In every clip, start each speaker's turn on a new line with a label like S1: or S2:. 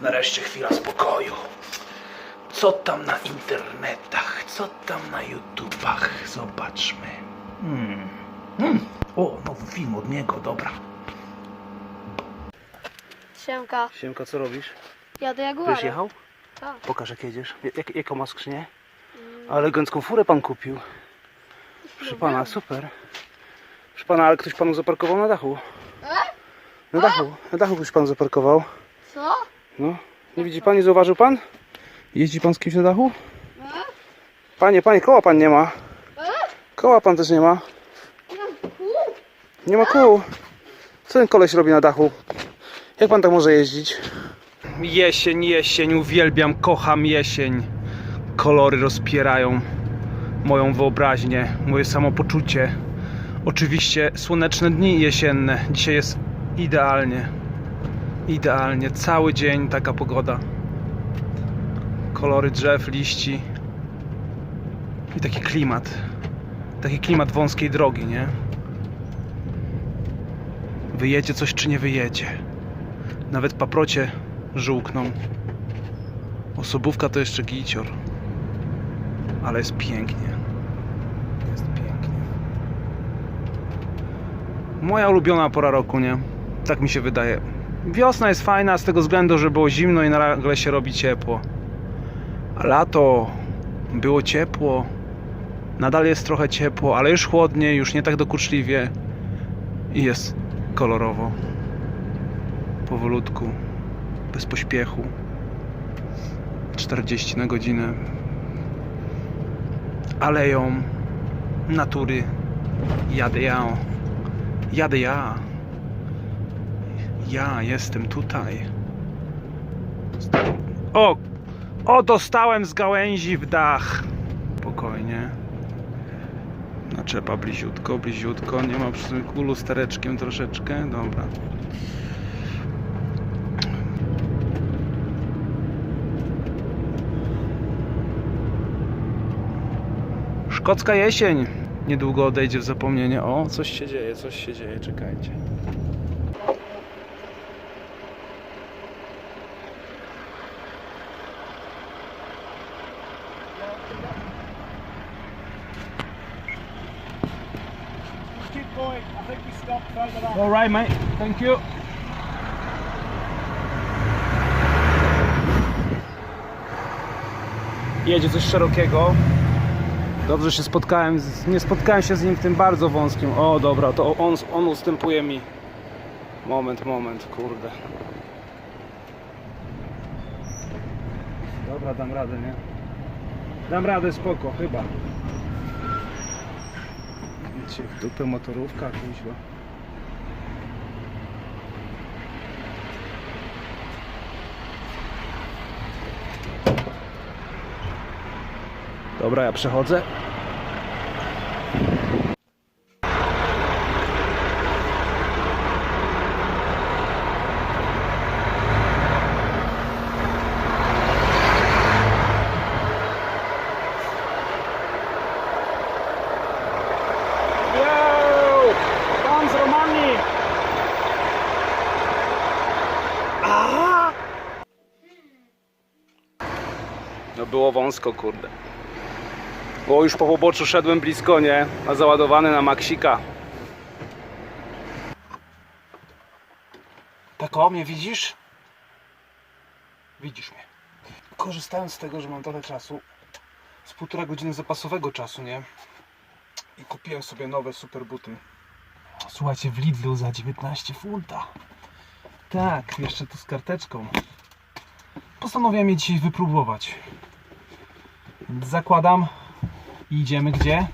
S1: Nareszcie chwila spokoju. Co tam na internetach? Co tam na YouTubach? Zobaczmy. Hmm. Hmm. O, nowy film od niego, dobra.
S2: Siemka,
S3: Siemka, co robisz?
S2: jadę Jaguarem.
S3: Byś jechał?
S2: Tak.
S3: Pokaż jak jedziesz. Jak, jaką ma skrzynię? A elegancką furę pan kupił. Proszę pana, super. Proszę pana, ale ktoś panu zaparkował na dachu. Na dachu, na dachu ktoś pan zaparkował.
S2: Co?
S3: No, nie widzi pan, nie zauważył pan? Jeździ pan z kimś na dachu? Panie, panie, koła pan nie ma. Koła pan też nie ma. Nie ma kół. Co ten koleś robi na dachu? Jak pan tak może jeździć?
S1: Jesień, jesień, uwielbiam, kocham jesień. Kolory rozpierają moją wyobraźnię, moje samopoczucie. Oczywiście słoneczne dni jesienne. Dzisiaj jest idealnie. Idealnie. Cały dzień taka pogoda. Kolory drzew, liści. I taki klimat. Taki klimat wąskiej drogi, nie? Wyjedzie coś czy nie wyjedzie. Nawet paprocie żółkną. Osobówka to jeszcze gicior. Ale jest pięknie. Jest pięknie. Moja ulubiona pora roku, nie? Tak mi się wydaje. Wiosna jest fajna z tego względu, że było zimno i nagle się robi ciepło. A lato było ciepło. Nadal jest trochę ciepło, ale już chłodniej, już nie tak dokuczliwie. I jest kolorowo. Powolutku bez pośpiechu. 40 na godzinę. Aleją natury. Jadę ja. Jadę ja. Ja jestem tutaj. O! O, dostałem z gałęzi w dach. Spokojnie. Naczepa bliziutko, bliziutko. Nie ma przy lustereczkiem troszeczkę. Dobra. Szkocka jesień niedługo odejdzie w zapomnienie. O, coś się dzieje, coś się dzieje, czekajcie. All right, mate. Thank you. Jedzie coś szerokiego. Dobrze się spotkałem, z, nie spotkałem się z nim w tym bardzo wąskim. O, dobra, to on, on ustępuje mi. Moment, moment, kurde. Dobra, dam radę, nie? Dam radę, spoko, chyba. Cię w dupę motorówka, kuźwa. Dobra, ja przechodzę. Yo! Pan z Romanii! Aha! No było wąsko, kurde. Bo już po poboczu szedłem blisko, nie? A załadowany na Maxika. Tak o mnie widzisz? Widzisz mnie. Korzystając z tego, że mam trochę czasu, z półtora godziny zapasowego czasu, nie? I kupiłem sobie nowe super buty. Słuchajcie, w Lidlu za 19 funta. Tak, jeszcze tu z karteczką. Postanowiłem je dzisiaj wypróbować. Zakładam i idziemy gdzie?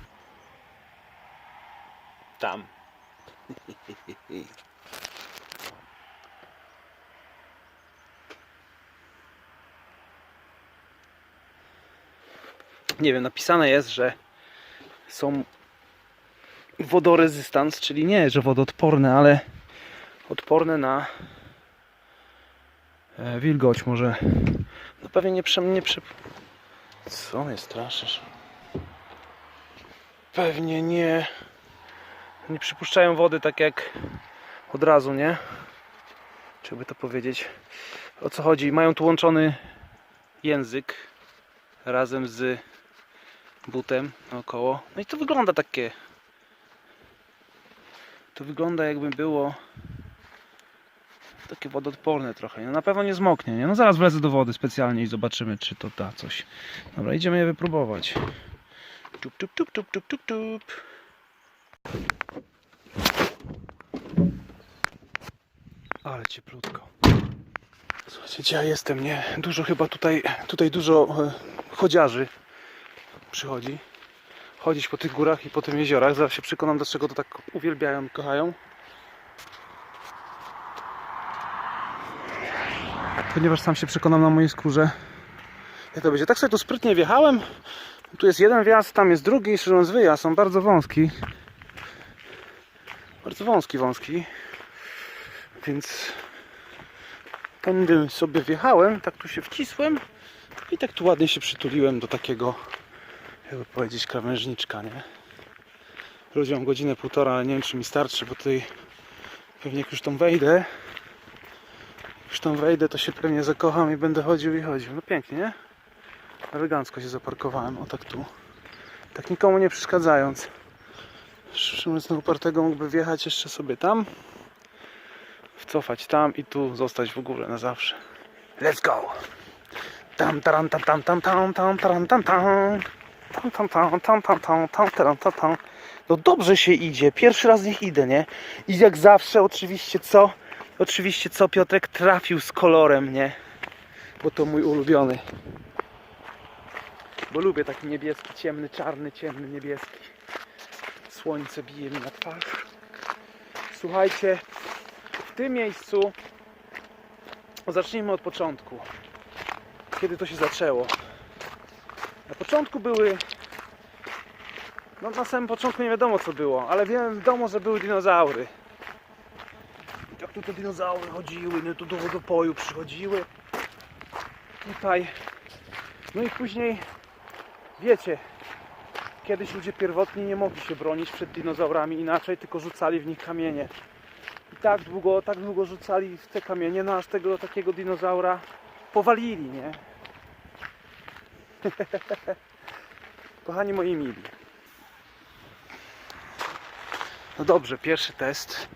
S1: Tam. Nie wiem, napisane jest, że są wodorezystans, czyli nie, że wodoodporne, ale odporne na e, wilgoć może. No pewnie nie prze... Nie prze... Co mnie straszysz? Pewnie nie... Nie przypuszczają wody tak jak od razu, nie? Czy by to powiedzieć? o co chodzi. Mają tu łączony język razem z butem naokoło. No i to wygląda takie. To wygląda jakby było takie wodoodporne trochę. No na pewno nie zmoknie, nie? No zaraz wlecę do wody specjalnie i zobaczymy, czy to da coś. Dobra, idziemy je wypróbować. Tup, tup, tup, tup, tup, tup, tup. Ale cieplutko. Słuchajcie, ja jestem, nie? Dużo chyba tutaj, tutaj dużo e, chodziarzy przychodzi. Chodzić po tych górach i po tym jeziorach. Zaraz się przekonam, dlaczego to tak uwielbiają kochają. Ponieważ sam się przekonam na mojej skórze, jak to będzie. Tak sobie tu sprytnie wjechałem. Tu jest jeden wjazd, tam jest drugi, szczerze mówiąc wyjazd. Są bardzo wąski. Bardzo wąski, wąski. Więc tędy sobie wjechałem, tak tu się wcisłem i tak tu ładnie się przytuliłem do takiego, jakby powiedzieć, krawężniczka, nie? Ludziom godzinę, półtora, ale nie wiem czy mi starczy, bo tutaj pewnie jak już tam wejdę, już tam wejdę, to się pewnie zakocham i będę chodził i chodził. No pięknie, nie? Elegancko się zaparkowałem, o tak tu. Tak nikomu nie przeszkadzając. Mówiąc, na upartego mógłby wjechać jeszcze sobie tam, wcofać tam i tu zostać w ogóle na zawsze. Let's go! Tam, tam, tam, tam, tam, tam, taran, tam, tam. Tam, tam, tam, tam, tam, tam, tam, taran, tam, tam. No dobrze się idzie, pierwszy raz niech idę, nie? I jak zawsze, oczywiście co? Oczywiście co Piotrek trafił z kolorem, nie? Bo to mój ulubiony. Bo lubię taki niebieski, ciemny, czarny, ciemny, niebieski. Słońce bije mi na twarz. Słuchajcie, w tym miejscu zacznijmy od początku. Kiedy to się zaczęło? Na początku były. No na samym początku nie wiadomo co było, ale wiem wiadomo, że były dinozaury. Tu te dinozaury chodziły, no tu do wodopoju przychodziły. Tutaj. No i później wiecie, kiedyś ludzie pierwotni nie mogli się bronić przed dinozaurami inaczej, tylko rzucali w nich kamienie. I tak długo, tak długo rzucali w te kamienie, no aż tego takiego dinozaura powalili, nie? Kochani moi mili. No dobrze, pierwszy test.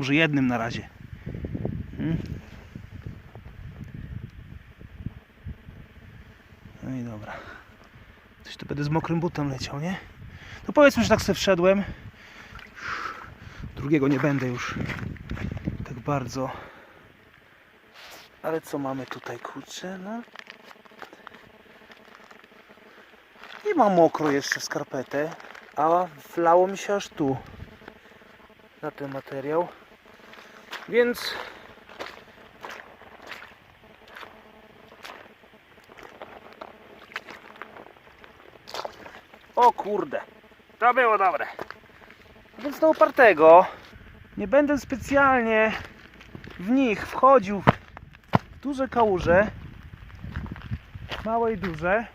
S1: Może jednym na razie. Hmm? No i dobra. Coś tu będę z mokrym butem leciał, nie? No powiedzmy, że tak sobie wszedłem. Drugiego nie będę już tak bardzo. Ale co mamy tutaj, kurczę, no? Nie ma mokro jeszcze w skarpetę, a wlało mi się aż tu na ten materiał. Więc O kurde, to było dobre. Więc do opartego nie będę specjalnie w nich wchodził w duże kałuże, małe i duże.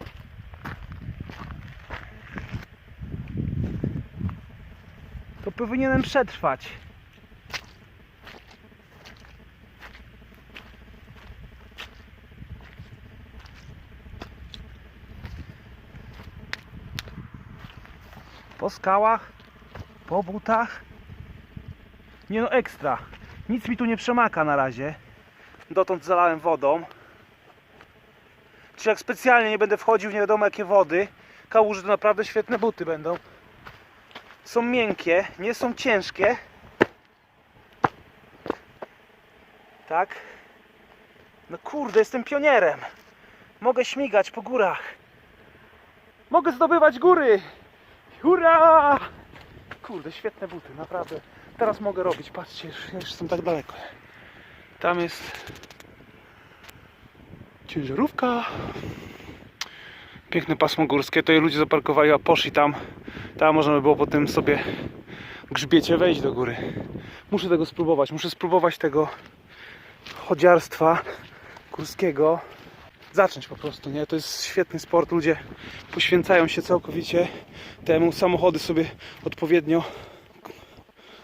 S1: To powinienem przetrwać. Po skałach, po butach. Nie no ekstra. Nic mi tu nie przemaka na razie. Dotąd zalałem wodą. Czy jak specjalnie nie będę wchodził w nie wiadomo jakie wody, kałuże to naprawdę świetne buty będą. Są miękkie, nie są ciężkie. Tak. No kurde, jestem pionierem. Mogę śmigać po górach. Mogę zdobywać góry. Hurra! Kurde, świetne buty, naprawdę. Teraz mogę robić, patrzcie, już, już jestem tak daleko. Tam jest ciężarówka. Piękne pasmo górskie, to je ludzie zaparkowali, a poszli tam. Tam można by było potem sobie grzbiecie wejść do góry. Muszę tego spróbować, muszę spróbować tego chodziarstwa górskiego. Zacząć po prostu, nie? To jest świetny sport, ludzie poświęcają się całkowicie temu, samochody sobie odpowiednio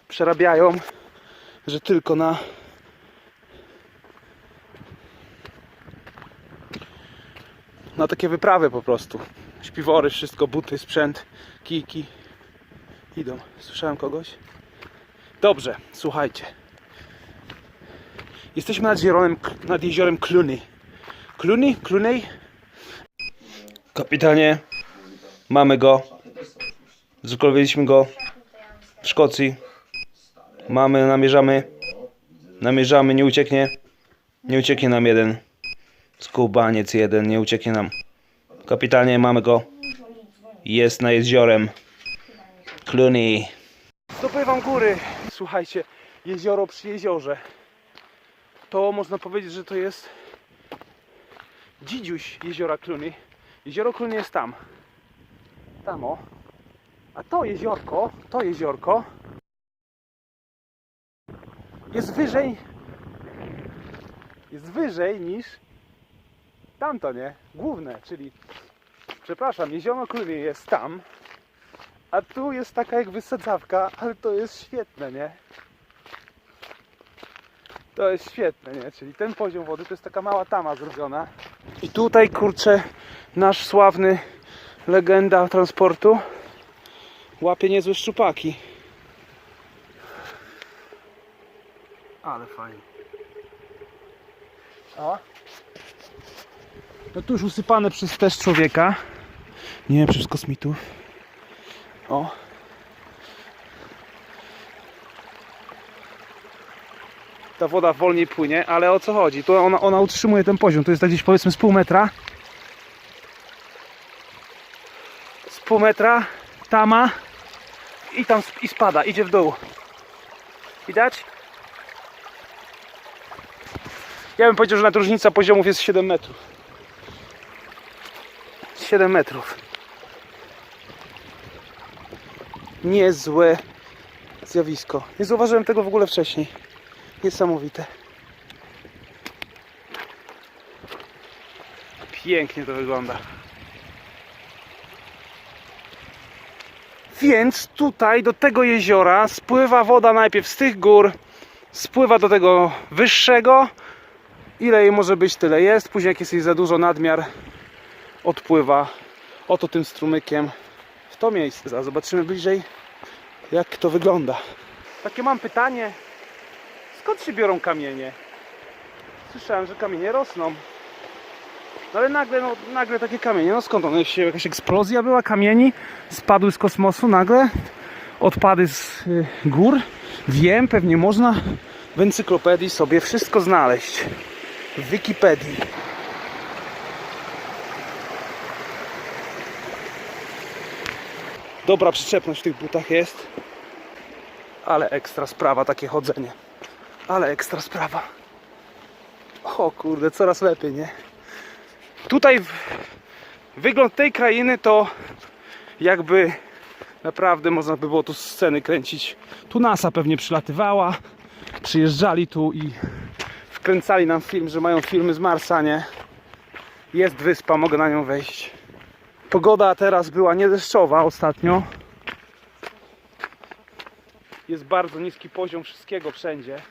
S1: przerabiają, że tylko na na takie wyprawy po prostu. Śpiwory, wszystko, buty, sprzęt, kijki. Idą. Słyszałem kogoś? Dobrze, słuchajcie. Jesteśmy nad jeziorem, nad jeziorem Cluny. Cluny? Cluny? Kapitanie, mamy go. Zlokalizowaliśmy go w Szkocji. Mamy, namierzamy. Namierzamy, nie ucieknie. Nie ucieknie nam jeden. Skubaniec jeden, nie ucieknie nam. Kapitanie, mamy go. Jest na jeziorem. Cluny. Dopływam góry. Słuchajcie, jezioro przy jeziorze. To można powiedzieć, że to jest dzidziuś jeziora Cluny. Jezioro Cluny jest tam. Tam o. A to jeziorko, to jeziorko jest wyżej jest wyżej niż tamto, nie? Główne, czyli przepraszam, jezioro Cluny jest tam a tu jest taka jak wysadzawka, ale to jest świetne, nie? To jest świetne, nie? Czyli ten poziom wody to jest taka mała tama zrobiona. I tutaj, kurczę, nasz sławny legenda transportu łapie niezłe szczupaki. Ale fajnie. O. No tu już usypane przez też człowieka. Nie, przez kosmitów. O. Ta woda wolniej płynie, ale o co chodzi? Tu ona, ona utrzymuje ten poziom. To jest tak gdzieś powiedzmy z pół metra. Z pół metra tama i tam i spada, idzie w dół. Widać? Ja bym powiedział, że nawet różnica poziomów jest 7 metrów. 7 metrów. Niezłe zjawisko. Nie zauważyłem tego w ogóle wcześniej. Niesamowite. Pięknie to wygląda. Więc tutaj do tego jeziora spływa woda najpierw z tych gór, spływa do tego wyższego. Ile jej może być, tyle jest. Później jak jest jej za dużo, nadmiar odpływa oto tym strumykiem w to miejsce. Zaraz zobaczymy bliżej, jak to wygląda. Takie mam pytanie. Skąd się biorą kamienie? Słyszałem, że kamienie rosną. No ale nagle, no, nagle takie kamienie, no skąd one się, jakaś eksplozja była kamieni, spadły z kosmosu nagle, odpady z y, gór. Wiem, pewnie można w encyklopedii sobie wszystko znaleźć. W Wikipedii. Dobra przyczepność w tych butach jest. Ale ekstra sprawa takie chodzenie. Ale ekstra sprawa. O kurde, coraz lepiej, nie? Tutaj wygląd tej krainy to jakby naprawdę można by było tu sceny kręcić. Tu NASA pewnie przylatywała, przyjeżdżali tu i wkręcali nam film, że mają filmy z Marsa, nie? Jest wyspa, mogę na nią wejść. Pogoda teraz była niedeszczowa ostatnio. Jest bardzo niski poziom wszystkiego wszędzie.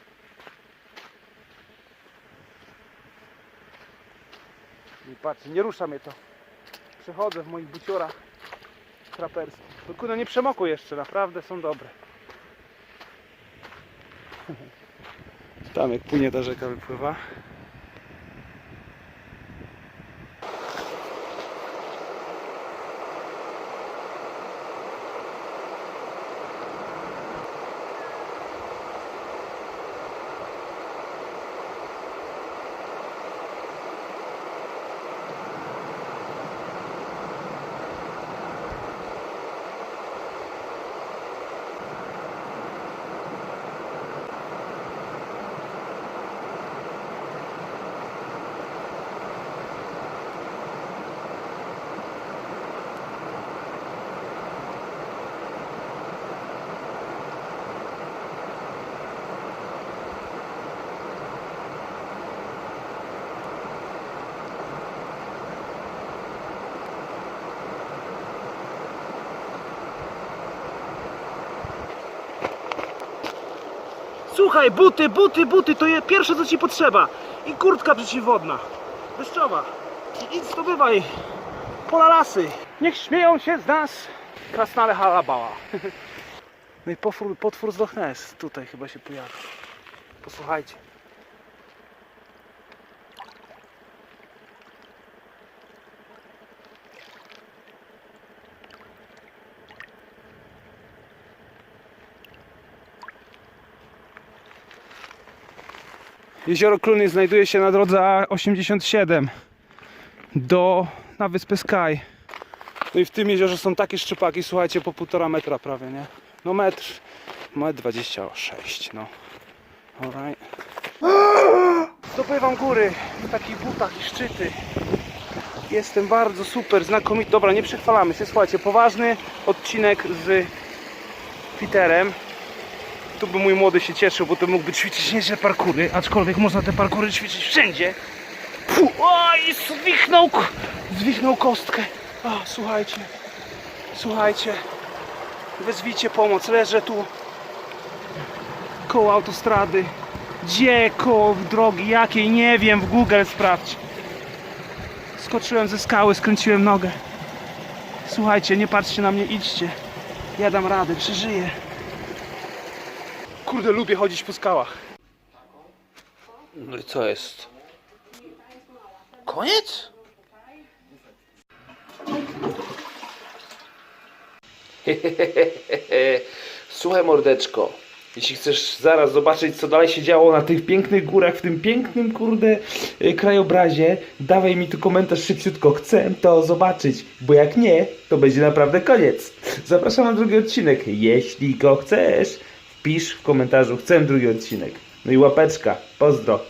S1: I patrzcie, nie rusza mnie to. Przechodzę w moich buciorach traperskich. No kurde, nie przemokły jeszcze, naprawdę są dobre. Tam jak płynie ta rzeka wypływa. Słuchaj, buty, buty, buty, to je pierwsze co ci potrzeba. I kurtka przeciwwodna. Deszczowa. I idź zdobywaj. Pola lasy. Niech śmieją się z nas. Krasnale halabała. No i potwór, potwór z Loch Ness tutaj chyba się pojawi. Posłuchajcie. Jezioro Kluny znajduje się na drodze A87 do, na wyspę Sky. No i w tym jeziorze są takie szczypaki, słuchajcie, po półtora metra prawie, nie? No metr, metr 26, no. Alright. Zdobywam góry w takich butach i szczyty. Jestem bardzo super, znakomity. Dobra, nie przechwalamy się, słuchajcie, poważny odcinek z Peterem. Tu by mój młody się cieszył, bo to mógłby ćwiczyć nieźle parkury, aczkolwiek można te parkury ćwiczyć wszędzie. Fu, oj, zwichnął, zwichnął kostkę. O, słuchajcie, słuchajcie, wezwijcie pomoc, leżę tu koło autostrady. Gdzie koło drogi, jakiej, nie wiem, w Google sprawdź. Skoczyłem ze skały, skręciłem nogę. Słuchajcie, nie patrzcie na mnie, idźcie. Ja dam radę, przeżyję. Kurde, lubię chodzić po skałach.
S4: No i co jest? Koniec? Słuchaj mordeczko, jeśli chcesz zaraz zobaczyć co dalej się działo na tych pięknych górach, w tym pięknym kurde y, krajobrazie, dawaj mi tu komentarz szybciutko, chcę to zobaczyć, bo jak nie, to będzie naprawdę koniec. Zapraszam na drugi odcinek, jeśli go chcesz, wpisz w komentarzu, chcę drugi odcinek. No i łapeczka, pozdro.